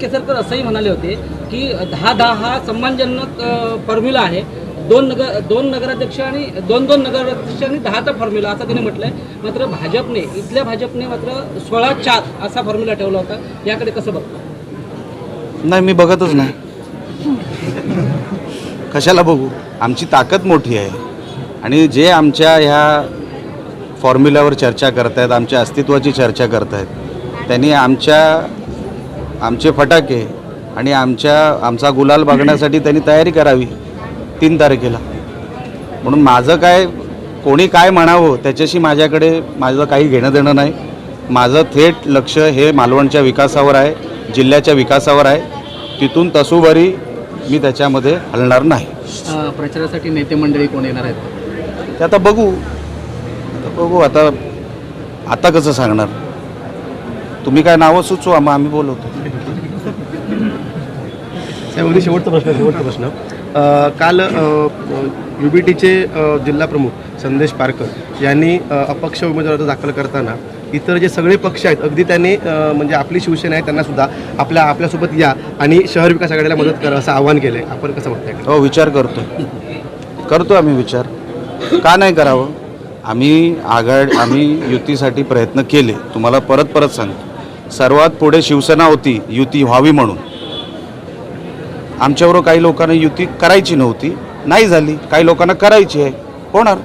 केसरकर असंही म्हणाले होते की दहा दहा हा सन्मानजनक फॉर्म्युला आहे. दोन नगर दोन नगराध्यक्ष आणि दोन दोन नगराध्यक्ष आणि दहाचा फॉर्म्युला असं त्यांनी आहे मात्र भाजपने इथल्या भाजपने मात्र सोळा चार असा फॉर्म्युला ठेवला होता. याकडे कसं बघतो? नाही मी बघतच नाही. कशाला बघू? आमची ताकद मोठी आहे. आणि जे आमच्या ह्या फॉर्म्युल्यावर चर्चा करतायत आमच्या अस्तित्वाची चर्चा करतायत त्यांनी आमच्या आमचे फटाके आणि आमच्या आमचा गुलाल बघण्यासाठी त्यांनी तयारी करावी तीन तारखेला. म्हणून माझं काय कोणी काय म्हणावं त्याच्याशी माझ्याकडे माझं काही घेणं देणं नाही. माझं थेट लक्ष हे मालवणच्या विकासावर आहे जिल्ह्याच्या विकासावर आहे. तिथून तसूभरी मी त्याच्यामध्ये हलणार नाही. प्रचारासाठी नेते मंडळी कोण येणार आहेत? ते आता बघू. आता बघू आता आता कसं सांगणार? तुम्ही काय नावं सुचवा मग आम्ही बोलवतो. साहेब शेवटचा प्रश्न शेवटचा प्रश्न. काल यू बी टीचे जिल्हा प्रमुख संदेश पारकर यांनी अपक्ष उमेदवार अर्ज दाखल करताना इतर जे सगळे पक्ष आहेत अगदी त्यांनी म्हणजे आपली शिवसेना आहे त्यांना सुद्धा आपल्या आपल्यासोबत या आणि शहर विकास आघाडीला मदत करा असं आवाहन केलं आहे आपण कसं बघताय हो विचार करतो करतो आम्ही विचार. का नाही करावं? आम्ही आघाड आम्ही युतीसाठी प्रयत्न केले. तुम्हाला परत परत सांगतो. सर्वात पुढे शिवसेना होती युती व्हावी म्हणून. आमच्याबरोबर काही लोकांना युती करायची नव्हती. नाही झाली. काही लोकांना करायची आहे. होणार.